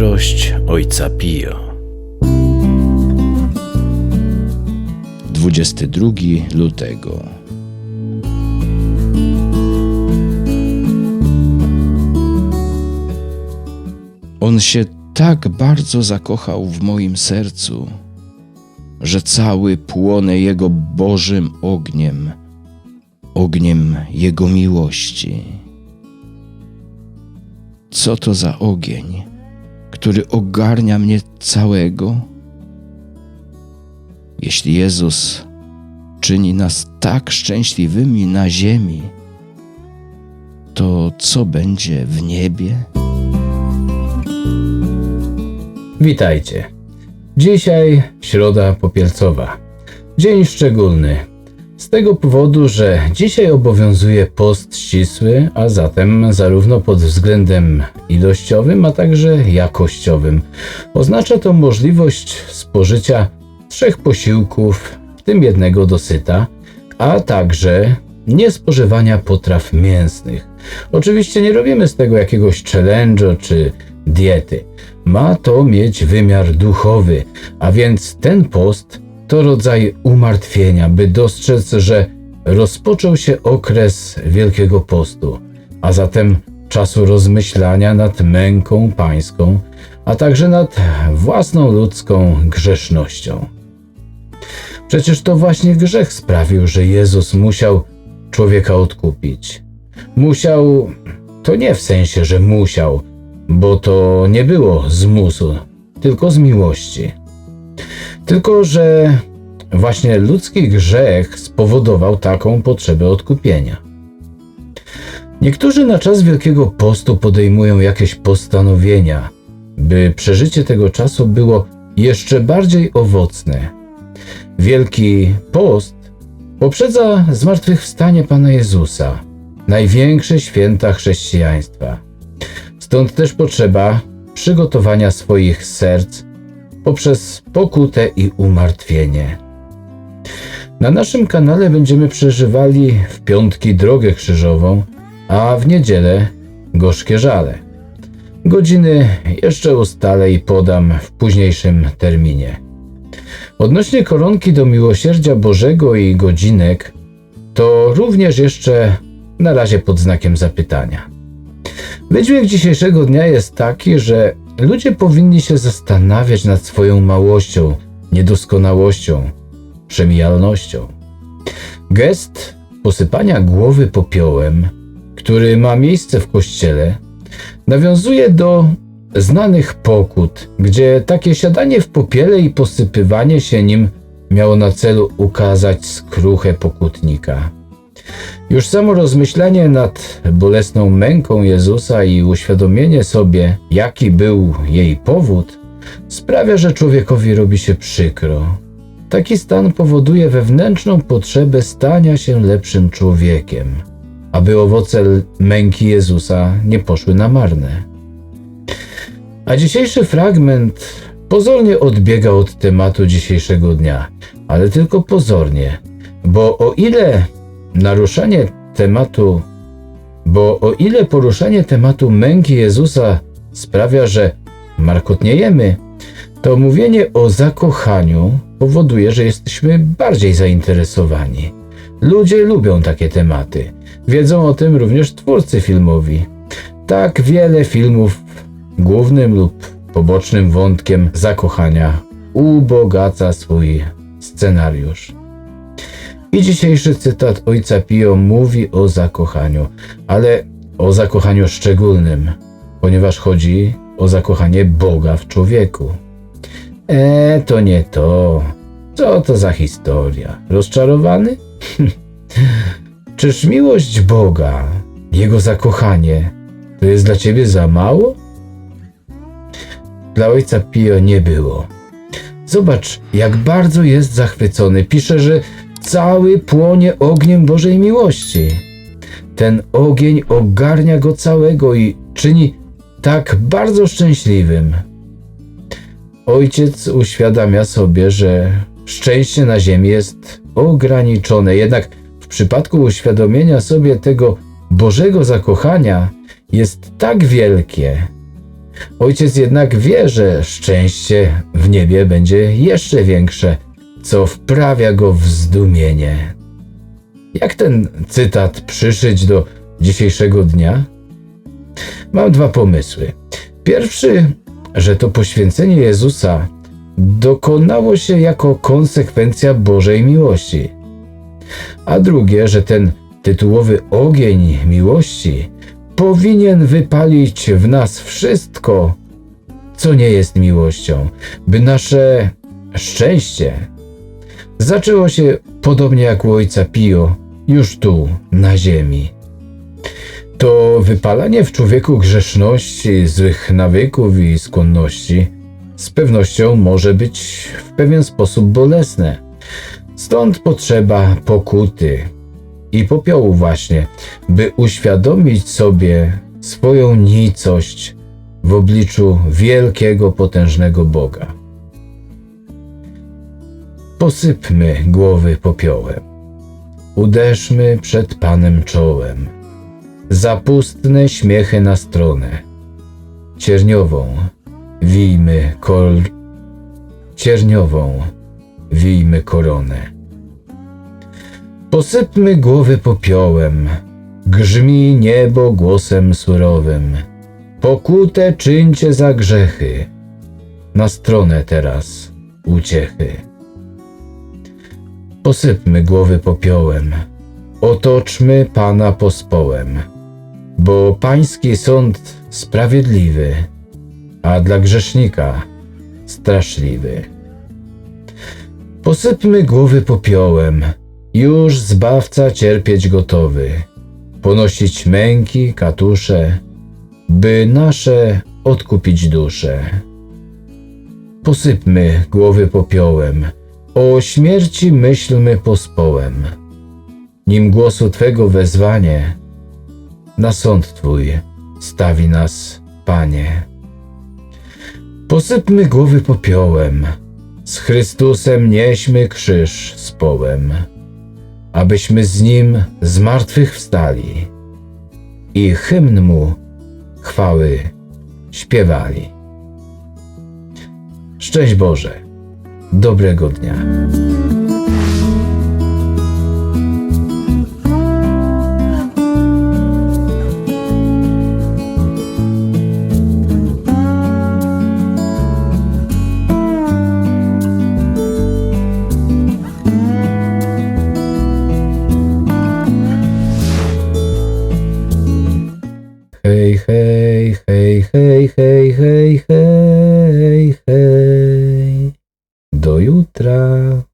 Mądrość Ojca Pio. 22 lutego. On się tak bardzo zakochał w moim sercu, że cały płonę Jego Bożym ogniem, ogniem Jego miłości. Co to za ogień, który ogarnia mnie całego? Jeśli Jezus czyni nas tak szczęśliwymi na ziemi, to co będzie w niebie? Witajcie. Dzisiaj środa popielcowa. Dzień szczególny. Z tego powodu, że dzisiaj obowiązuje post ścisły, a zatem zarówno pod względem ilościowym, a także jakościowym. Oznacza to możliwość spożycia trzech posiłków, w tym jednego dosyta, a także niespożywania potraw mięsnych. Oczywiście nie robimy z tego jakiegoś challenge'u czy diety. Ma to mieć wymiar duchowy, a więc ten post to rodzaj umartwienia, by dostrzec, że rozpoczął się okres Wielkiego Postu, a zatem czasu rozmyślania nad męką pańską, a także nad własną ludzką grzesznością. Przecież to właśnie grzech sprawił, że Jezus musiał człowieka odkupić. Musiał, to nie w sensie, że musiał, bo to nie było z musu, tylko z miłości. Tylko, że właśnie ludzki grzech spowodował taką potrzebę odkupienia. Niektórzy na czas Wielkiego Postu podejmują jakieś postanowienia, by przeżycie tego czasu było jeszcze bardziej owocne. Wielki Post poprzedza zmartwychwstanie Pana Jezusa, największe święta chrześcijaństwa. Stąd też potrzeba przygotowania swoich serc poprzez pokutę i umartwienie. Na naszym kanale będziemy przeżywali w piątki drogę krzyżową, a w niedzielę gorzkie żale. Godziny jeszcze ustalę i podam w późniejszym terminie. Odnośnie koronki do miłosierdzia Bożego i godzinek, to również jeszcze na razie pod znakiem zapytania. Wydźwięk dzisiejszego dnia jest taki, że ludzie powinni się zastanawiać nad swoją małością, niedoskonałością, przemijalnością. Gest posypania głowy popiołem, który ma miejsce w kościele, nawiązuje do znanych pokut, gdzie takie siadanie w popiele i posypywanie się nim miało na celu ukazać skruchę pokutnika. Już samo rozmyślanie nad bolesną męką Jezusa i uświadomienie sobie, jaki był jej powód, sprawia, że człowiekowi robi się przykro. Taki stan powoduje wewnętrzną potrzebę stania się lepszym człowiekiem, aby owoce męki Jezusa nie poszły na marne. A dzisiejszy fragment pozornie odbiega od tematu dzisiejszego dnia, ale tylko pozornie, bo o ile naruszanie tematu, bo o ile poruszanie tematu męki Jezusa sprawia, że markotniejemy, to mówienie o zakochaniu powoduje, że jesteśmy bardziej zainteresowani. Ludzie lubią takie tematy. Wiedzą o tym również twórcy filmowi. Tak wiele filmów głównym lub pobocznym wątkiem zakochania ubogaca swój scenariusz. I dzisiejszy cytat ojca Pio mówi o zakochaniu, ale o zakochaniu szczególnym, ponieważ chodzi o zakochanie Boga w człowieku. E, to nie to. Co to za historia? Rozczarowany? Czyż miłość Boga, Jego zakochanie, to jest dla ciebie za mało? Dla ojca Pio nie było. Zobacz, jak bardzo jest zachwycony. Pisze, że cały płonie ogniem Bożej miłości. Ten ogień ogarnia go całego i czyni tak bardzo szczęśliwym. Ojciec uświadamia sobie, że szczęście na ziemi jest ograniczone, jednak w przypadku uświadomienia sobie tego Bożego zakochania jest tak wielkie, Ojciec jednak wie, że szczęście w niebie będzie jeszcze większe, co wprawia go w zdumienie. Jak ten cytat przyszyć do dzisiejszego dnia? Mam dwa pomysły. Pierwszy, że to poświęcenie Jezusa dokonało się jako konsekwencja Bożej miłości. A drugie, że ten tytułowy ogień miłości powinien wypalić w nas wszystko, co nie jest miłością, by nasze szczęście zaczęło się podobnie jak u ojca Pio, już tu, na ziemi. To wypalanie w człowieku grzeszności, złych nawyków i skłonności z pewnością może być w pewien sposób bolesne. Stąd potrzeba pokuty i popiołu właśnie, by uświadomić sobie swoją nicość w obliczu wielkiego, potężnego Boga. Posypmy głowy popiołem. Uderzmy przed Panem czołem. Zapustne śmiechy na stronę. Cierniową wijmy kol... Cierniową wijmy koronę. Posypmy głowy popiołem. Grzmi niebo głosem surowym. Pokutę czyńcie za grzechy. Na stronę teraz uciechy. Posypmy głowy popiołem, otoczmy Pana pospołem, bo Pański sąd sprawiedliwy, a dla grzesznika straszliwy. Posypmy głowy popiołem, już Zbawca cierpieć gotowy, ponosić męki, katusze, by nasze odkupić dusze. Posypmy głowy popiołem, o śmierci myślmy pospołem. Nim głosu Twego wezwanie na sąd Twój stawi nas, Panie. Posypmy głowy popiołem, z Chrystusem nieśmy krzyż z połem, abyśmy z Nim z martwych wstali i hymn Mu chwały śpiewali. Szczęść Boże! Dobrego dnia.